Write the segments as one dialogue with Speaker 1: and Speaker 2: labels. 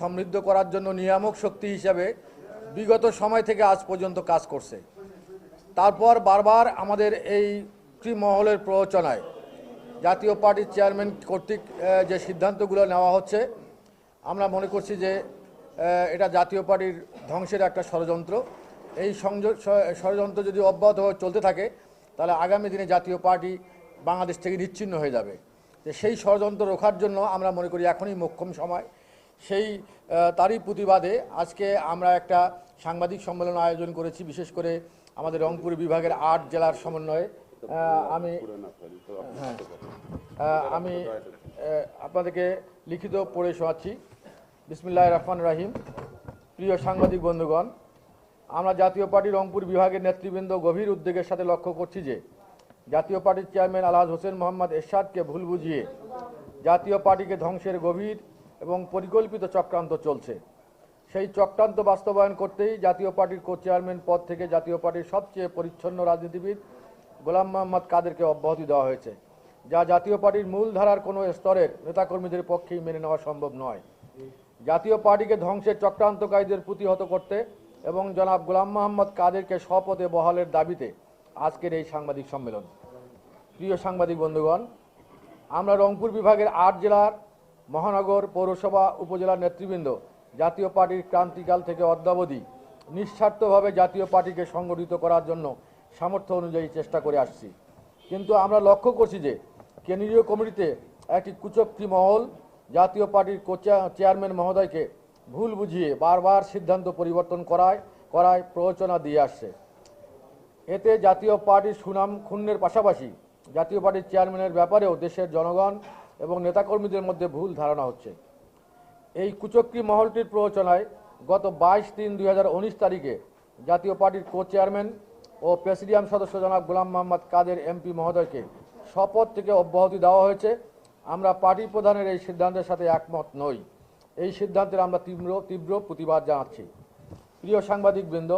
Speaker 1: সমৃদ্ধ করার জন্য নিয়ামক শক্তি হিসাবে বিগত সময় থেকে আজ পর্যন্ত কাজ করছে। তারপর বারবার আমাদের এই ত্রিমহলের প্ররোচনায় জাতীয় পার্টির চেয়ারম্যান কর্তৃক যে সিদ্ধান্তগুলো নেওয়া হচ্ছে, আমরা মনে করছি যে এটা জাতীয় পার্টির ধ্বংসের একটা ষড়যন্ত্র। এই ষড়যন্ত্র যদি অব্যাহতভাবে চলতে থাকে, তাহলে আগামী দিনে জাতীয় পার্টি বাংলাদেশ থেকে নিচ্ছিন্ন হয়ে যাবে। সেই ষড়যন্ত্র রোখার জন্য আমরা মনে করি এখনই মোক্ষম সময়। সেই তারই প্রতিবাদে আজকে আমরা একটা সাংবাদিক সম্মেলন আয়োজন করেছি, বিশেষ করে আমাদের রংপুর বিভাগের আট জেলার সমন্বয়ে। আমি আমি আপনাদেরকে লিখিত পড়ে শোনাচ্ছি। বিসমিল্লাহ রহমান রাহিম। প্রিয় সাংবাদিক বন্ধুগণ, আমরা জাতীয় পার্টি রংপুর বিভাগের নেতৃবৃন্দ গভীর উদ্বেগের সাথে লক্ষ্য করছি যে জাতীয় পার্টির চেয়ারম্যান আলহাজ হোসেন মোহাম্মদ এরশাদকে ভুল বুঝিয়ে জাতীয় পার্টিকে ধ্বংসের গভীর এবং পরিকল্পিত চক্রান্ত চলছে। সেই চক্রান্ত বাস্তবায়ন করতেই জাতীয় পার্টির কো চেয়ারম্যান পদ থেকে জাতীয় পার্টির সবচেয়ে পরিচ্ছন্ন রাজনীতিবিদ গোলাম মোহাম্মদ কাদেরকে অব্যাহতি দেওয়া হয়েছে, যা জাতীয় পার্টির মূলধারার কোনো স্তরের নেতাকর্মীদের পক্ষেই মেনে নেওয়া সম্ভব নয়। জাতীয় পার্টিকে ধ্বংসের চক্রান্তকারীদের প্রতিহত করতে এবং জনাব গোলাম মোহাম্মদ কাদেরকে শপথে বহালের দাবিতে আজকের এই সাংবাদিক সম্মেলন। প্রিয় সাংবাদিক বন্ধুগণ, আমরা রংপুর বিভাগের আট জেলার মহানগর পৌরসভা উপজেলার নেতৃবৃন্দ, জাতীয় পার্টির ক্রান্তিকাল থেকে অদ্যাবধি নিঃস্বার্থভাবে জাতীয় পার্টিকে সংগঠিত করার জন্য সামর্থ্য অনুযায়ী চেষ্টা করে আসছি। কিন্তু আমরা লক্ষ্য করছি যে, কেন্দ্রীয় কমিটিতে একটি কুচক্রী মহল, জাতীয় পার্টির কোচা- চেয়ারম্যান মহোদয়কে ভুল বুঝিয়ে বারবার সিদ্ধান্ত পরিবর্তন করায় করায় প্ররোচনা দিয়ে আসছে। এতে জাতীয় পার্টির সুনাম ক্ষুণ্ণের পাশাপাশি জাতীয় পার্টির চেয়ারম্যানের ব্যাপারেও দেশের জনগণ এবং নেতাকর্মীদের মধ্যে ভুল ধারণা হচ্ছে। এই কুচক্রী মহলটির প্ররোচনায় গত বাইশ তিন দুই তারিখে জাতীয় পার্টির কো চেয়ারম্যান ও প্রেসিডিয়াম সদস্য জনাব গোলাম মোহাম্মদ কাদের এমপি মহোদয়কে শপথ থেকে অব্যাহতি দেওয়া হয়েছে। আমরা পার্টি প্রধানের এই সিদ্ধান্তের সাথে একমত নই। এই সিদ্ধান্তের আমরা তীব্র তীব্র প্রতিবাদ জানাচ্ছি। প্রিয় সাংবাদিকবৃন্দ,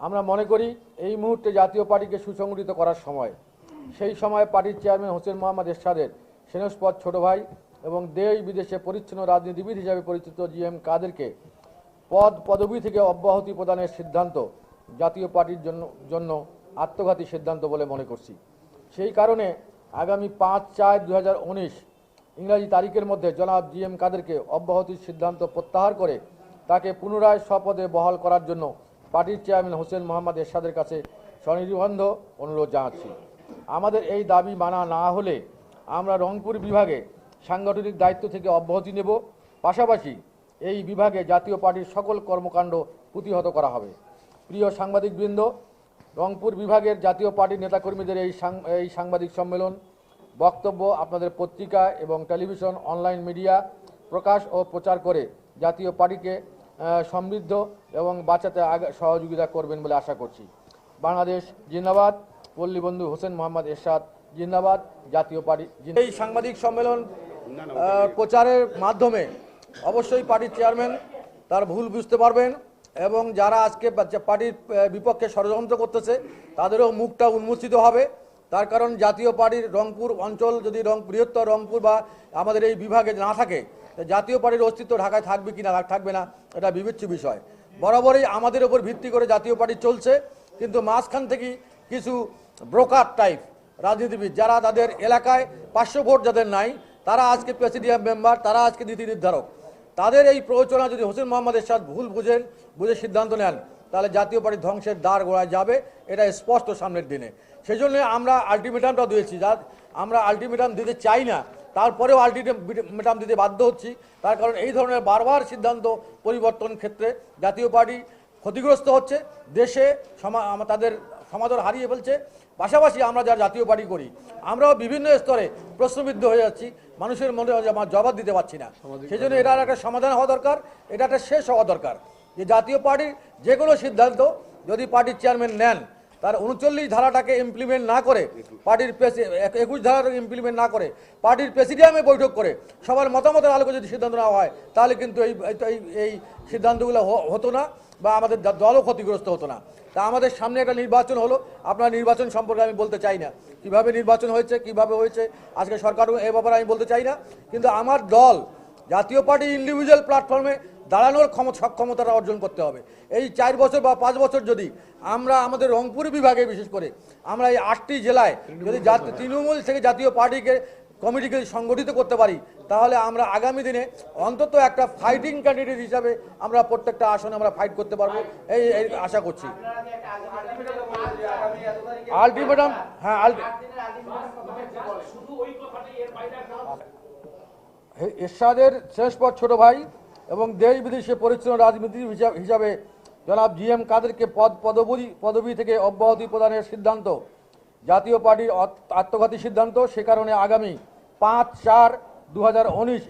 Speaker 1: আমরা মনে করি এই মুহূর্তে জাতীয় পার্টিকে সুসংগঠিত করার সময়, সেই সময় পার্টির চেয়ারম্যান হোসেন মোহাম্মদ এরশাদের সেনস্পদ ছোট ভাই এবং দেশ বিদেশে পরিচ্ছন্ন রাজনীতিবিদ হিসাবে পরিচিত জি এম কাদেরকে পদ পদবি থেকে অব্যাহতি প্রদানের সিদ্ধান্ত জাতীয় পার্টির জন্য জন্য আত্মঘাতী সিদ্ধান্ত বলে মনে করছি। সেই কারণে আগামী পাঁচ চার দু ইংরাজি তারিখের মধ্যে জনাব জি এম কাদেরকে অব্যাহতির সিদ্ধান্ত প্রত্যাহার করে তাকে পুনরায় স্বপদে বহাল করার জন্য পার্টির চেয়ারম্যান হোসেন মোহাম্মদ এরশাদের কাছে স্বনির্বন্ধ অনুরোধ জানাচ্ছি। আমাদের এই দাবি মানা না হলে আমরা রংপুর বিভাগে সাংগঠনিক দায়িত্ব থেকে অব্যাহতি নেব। পাশাপাশি এই বিভাগে জাতীয় পার্টির সকল কর্মকাণ্ড প্রতিহত করা হবে। প্রিয় সাংবাদিকবৃন্দ, রংপুর বিভাগের জাতীয় পার্টির নেতাকর্মীদের এই এই সাংবাদিক সম্মেলন, বক্তব্য আপনাদের পত্রিকা এবং টেলিভিশন, অনলাইন মিডিয়া, প্রকাশ ও প্রচার করে জাতীয় পার্টিকে সমৃদ্ধ এবং বাঁচাতে সহযোগিতা করবেন বলে আশা করছি। বাংলাদেশ জিন্দাবাদ। পল্লীবন্ধু হোসেন মোহাম্মদ এরশাদ জিন্দাবাদ জাতীয় পার্টি। এই সাংবাদিক সম্মেলন প্রচারের মাধ্যমে অবশ্যই পার্টির চেয়ারম্যান তার ভুল বুঝতে পারবেন এবং যারা আজকে পার্টির বিপক্ষে ষড়যন্ত্র করতেছে তাদেরও মুখটা উন্মোচিত হবে তার কারণ জাতীয় পার্টির রংপুর অঞ্চল যদি রং বৃহত্তর রংপুর বা আমাদের এই বিভাগে না থাকে জাতীয় পার্টির অস্তিত্ব ঢাকায় থাকবে কি না থাকবে না এটা বিবেচ্য বিষয় বরাবরই আমাদের ওপর ভিত্তি করে জাতীয় পার্টি চলছে কিন্তু মাঝখান থেকে কিছু ব্রোকার টাইপ রাজনীতিবিদ, যারা তাদের এলাকায় পাঁচশো ভোট যাদের নাই, তারা আজকে প্রেসিডিয়াম মেম্বার, তারা আজকে নীতি নির্ধারক। তাদের এই প্ররোচনা যদি হোসেন মোহাম্মদ এরশাদ ভুল বুঝেন, বুঝে সিদ্ধান্ত নেন, তাহলে জাতীয় পার্টি ধ্বংসের দ্বার গোড়ায় যাবে, এটা স্পষ্ট সামনের দিনে। সেই জন্য আমরা আলটিমেটামটা দিয়েছি, যা আমরা আলটিমেটাম দিতে চাই না, তারপরেও আলটিমেটাম দিতে বাধ্য হচ্ছি। তার কারণ এই ধরনের বারবার সিদ্ধান্ত পরিবর্তন ক্ষেত্রে জাতীয় পার্টি ক্ষতিগ্রস্ত হচ্ছে, দেশে সমা তাদের সমাদর হারিয়ে ফেলছে পাশাপাশি আমরা যারা জাতীয় পার্টি করি আমরাও বিভিন্ন স্তরে প্রশ্নবিদ্ধ হয়ে যাচ্ছি। মানুষের মনে আমার জবাব দিতে পারছি না। সেই জন্য এটার একটা সমাধান হওয়া দরকার এটা একটা শেষ হওয়া দরকার। যে জাতীয় পার্টির যে কোনো সিদ্ধান্ত যদি পার্টির চেয়ারম্যান নেন তার উনচল্লিশ ধারাটাকে ইমপ্লিমেন্ট না করে পার্টির একুশ ধারাটাকে ইমপ্লিমেন্ট না করে পার্টির প্রেসিডিয়ামে বৈঠক করে সবার মতামতের আলোকে যদি সিদ্ধান্ত নেওয়া হয় তাহলে কিন্তু এই এই- এই সিদ্ধান্তগুলো হতো না। বা আমাদের দলও ক্ষতিগ্রস্ত হতো না। তা আমাদের সামনে একটা নির্বাচন হলো। আপনার নির্বাচন সম্পর্কে আমি বলতে চাই না। কীভাবে নির্বাচন হয়েছে, কীভাবে হয়েছে, আজকে সরকার এ ব্যাপারে আমি বলতে চাই না। কিন্তু আমার দল, জাতীয় পার্টি ইন্ডিভিজুয়াল প্ল্যাটফর্মে দাঁড়ানোর ক্ষমতা সক্ষমতাটা অর্জন করতে হবে। এই চার বছর বা পাঁচ বছর যদি আমরা আমাদের রংপুর বিভাগে বিশেষ করে আমরা এই আটটি জেলায় যদি তৃণমূল থেকে জাতীয় পার্টিকে কমিটিকে সংগঠিত করতে পারি, তাহলে আমরা আগামী দিনে অন্তত একটা ফাইটিং ক্যান্ডিডেট হিসাবে আমরা প্রত্যেকটা আসনে আমরা ফাইট করতে পারব। এই আশা করছি। আলটিমেটাম হ্যাঁ এরশাদের শেষ পর ছোট ভাই এবং দেশ বিদেশে পরিচ্ছন্ন রাজনীতি হিসাবে জনাব জি এম কাদেরকে পদ, পদবী পদবী থেকে অব্যাহতি প্রদানের সিদ্ধান্ত। জাতীয় পার্টির আত্মঘাতী সিদ্ধান্ত, সে কারণে আগামী পাঁচ চার দু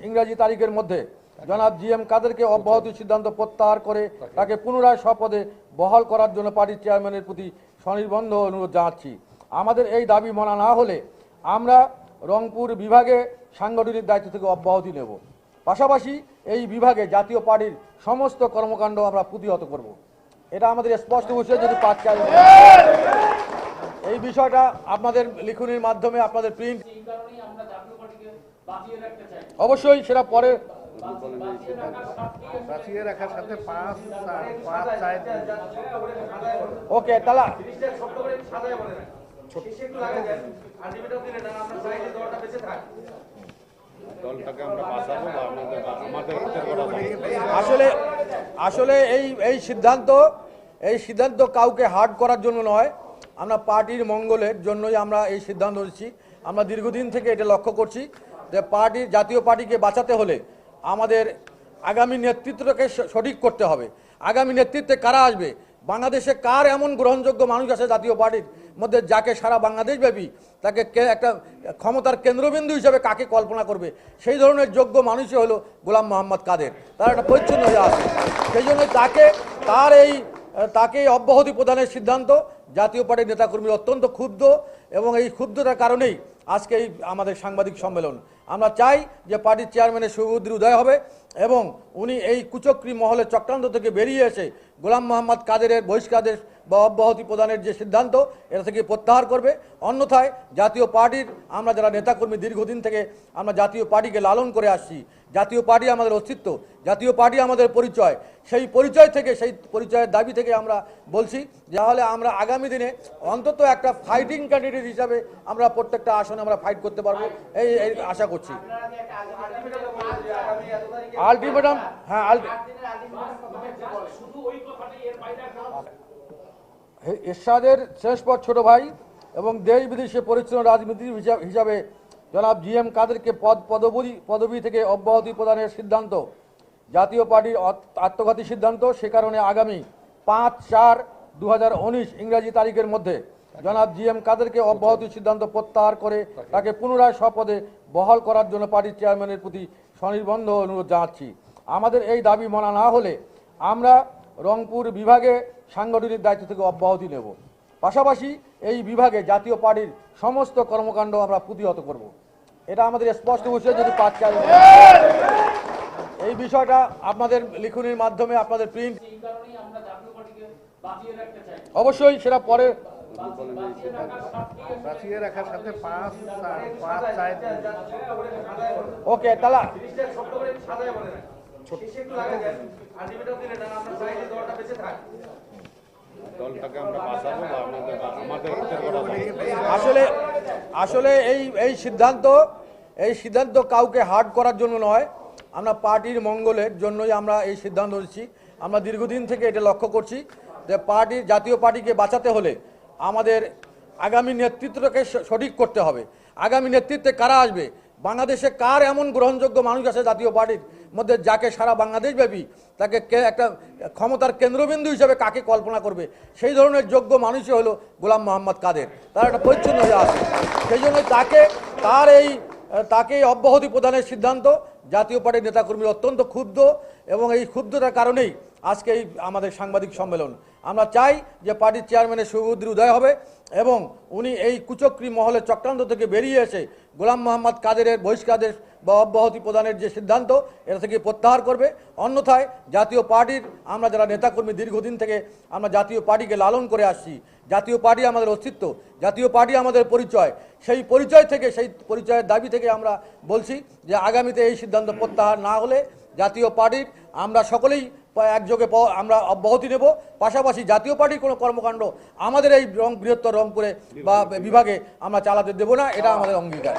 Speaker 1: ইংরাজি তারিখের মধ্যে জনাব জি এম কাদেরকে অব্যাহতি সিদ্ধান্ত প্রত্যাহার করে তাকে পুনরায় স্বপদে বহাল করার জন্য পার্টির চেয়ারম্যানের প্রতি স্বনির্বন্ধ অনুরোধ জানাচ্ছি। আমাদের এই দাবি মানা না হলে আমরা রংপুর বিভাগে সাংগঠনিক দায়িত্ব থেকে অব্যাহতি নেব। পাশাপাশি এই বিভাগে জাতীয় পার্টির সমস্ত কর্মকাণ্ড আমরা প্রতিহত করব। এটা আমাদের স্পষ্ট বিষয় যদি পাঁচ চার এই বিষয়টা আপনাদের লিখনির মাধ্যমে আপনাদের প্রিন্ট অবশ্যই সেটা পরে ওকে
Speaker 2: বাঁচাবো।
Speaker 1: আসলে আসলে এই এই সিদ্ধান্ত এই সিদ্ধান্ত কাউকে হার্ড করার জন্য নয়। আমরা পার্টির মঙ্গলের জন্যই আমরা এই সিদ্ধান্ত নিচ্ছি। আমরা দীর্ঘদিন থেকে এটা লক্ষ্য করছি যে পার্টির জাতীয় পার্টিকে বাঁচাতে হলে আমাদের আগামী নেতৃত্বকে সঠিক করতে হবে। আগামী নেতৃত্বে কারা আসবে? বাংলাদেশে কার এমন গ্রহণযোগ্য মানুষ আছে জাতীয় পার্টির মধ্যে যাকে সারা বাংলাদেশ ব্যাপী তাকে একটা ক্ষমতার কেন্দ্রবিন্দু হিসেবে কাকে কল্পনা করবে? সেই ধরনের যোগ্য মানুষই হলো গোলাম মোহাম্মদ কাদের। তার একটা পরিচ্ছন্ন হয়ে আছে। সেই জন্য তাকে, তার এই তাকে অব্যাহতি প্রদানের সিদ্ধান্ত। জাতীয় পার্টির নেতাকর্মীরা অত্যন্ত ক্ষুব্ধ এবং এই ক্ষুব্ধতার কারণেই আজকে এই আমাদের সাংবাদিক সম্মেলন। আমরা চাই যে পার্টির চেয়ারম্যানের সুবুদ্ধির উদয় হবে এবং উনি এই কুচক্রি মহলের চক্রান্ত থেকে বেরিয়ে এসে গোলাম মোহাম্মদ কাদেরের বহিষ্কারের বা অব্যাহতি প্রদানের যে সিদ্ধান্ত, এটা থেকে প্রত্যাহার করবে। অন্যথায় জাতীয় পার্টির আমরা যারা নেতাকর্মী দীর্ঘদিন থেকে আমরা জাতীয় পার্টিকে লালন করে আসছি, জাতীয় পার্টি আমাদের অস্তিত্ব, জাতীয় পার্টি আমাদের পরিচয়, সেই পরিচয় থেকে, সেই পরিচয়ের দাবি থেকে আমরা বলছি, তাহলে আমরা আগামী দিনে অন্তত একটা ফাইটিং ক্যান্ডিডেট হিসাবে আমরা প্রত্যেকটা আসনে আমরা ফাইট করতে পারব। এই আশা করছি। আলটিমেটাম হ্যাঁ আলটি এরশাদের শেষ পর ছোট ভাই এবং দেশ বিদেশে পরিচ্ছন্ন রাজনীতি হিসা- হিসাবে জনাব জি এম কাদেরকে পদ পদবী পদবী থেকে অব্যাহতি প্রদানের সিদ্ধান্ত, জাতীয় পার্টির আত্মঘাতী সিদ্ধান্ত, সে কারণে আগামী পাঁচ চার দু ইংরাজি তারিখের মধ্যে জনাব জি এম কাদেরকে অব্যাহতির সিদ্ধান্ত প্রত্যাহার করে তাকে পুনরায় স্বপদে বহাল করার জন্য পার্টির চেয়ারম্যানের প্রতি স্বনির্বন্ধ অনুরোধ জানাচ্ছি। আমাদের এই দাবি মানা না হলে আমরা রংপুর বিভাগে সাংগঠনিক দায়িত্ব থেকে অব্যাহতি নেব। পাশাপাশি এই বিভাগে জাতীয় পার্টির সমস্ত কর্মকাণ্ড আমরা প্রতিহত করব। এটা আমাদের স্পষ্ট বিষয় যদি পাঁচ চার এই বিষয়টা আপনাদের লিখনির মাধ্যমে আপনাদের প্রিন্ট অবশ্যই সেটা পরে
Speaker 3: বাঁচিয়ে রাখার সাথে পাঁচ চার পাঁচ চার
Speaker 1: ওকে তালা
Speaker 2: দলটাকে
Speaker 1: আসলে আসলে এই এই সিদ্ধান্ত এই সিদ্ধান্ত কাউকে হার্ড করার জন্য নয়। আমরা পার্টির মঙ্গলের জন্যই আমরা এই সিদ্ধান্ত নিচ্ছি। আমরা দীর্ঘদিন থেকে এটা লক্ষ্য করছি যে পার্টির জাতীয় পার্টিকে বাঁচাতে হলে আমাদের আগামী নেতৃত্বকে সঠিক করতে হবে। আগামী নেতৃত্বে কারা আসবে? বাংলাদেশে কার এমন গ্রহণযোগ্য মানুষ আছে জাতীয় পার্টির? মধ্যে যাকে সারা বাংলাদেশ ব্যাপী তাকে একটা ক্ষমতার কেন্দ্রবিন্দু হিসেবে কাকে কল্পনা করবে? সেই ধরনের যোগ্য মানুষই হলো গোলাম মোহাম্মদ কাদের। তার একটা পরিচ্ছন্ন হয়ে আসে সেই জন্য তাকে, তার এই, তাকে অব্যাহতি প্রদানের সিদ্ধান্ত জাতীয় পার্টির নেতাকর্মীরা অত্যন্ত ক্ষুব্ধ এবং এই ক্ষুব্ধতার কারণেই আজকে এই আমাদের সাংবাদিক সম্মেলন। আমরা চাই যে পার্টির চেয়ারম্যানের সুবুদ্ধির উদয় হবে এবং উনি এই কুচক্রি মহলের চক্রান্ত থেকে বেরিয়ে এসে গোলাম মোহাম্মদ কাদেরের বহিষ্কারের বা অব্যাহতি প্রদানের যে সিদ্ধান্ত, এটা থেকে প্রত্যাহার করবে। অন্যথায় জাতীয় পার্টির আমরা যারা নেতাকর্মী দীর্ঘদিন থেকে আমরা জাতীয় পার্টিকে লালন করে আসছি, জাতীয় পার্টি আমাদের অস্তিত্ব, জাতীয় পার্টি আমাদের পরিচয়, সেই পরিচয় থেকে, সেই পরিচয়ের দাবি থেকে আমরা বলছি যে আগামীতে এই সিদ্ধান্ত প্রত্যাহার না হলে জাতীয় পার্টির আমরা সকলেই একযোগে আমরা অব্যাহতি নেব। পাশাপাশি জাতীয় পার্টির কোনো কর্মকাণ্ড আমাদের এই রং বৃহত্তর রংপুরে বা বিভাগে আমরা চালাতে দেব না এটা আমাদের অঙ্গীকার।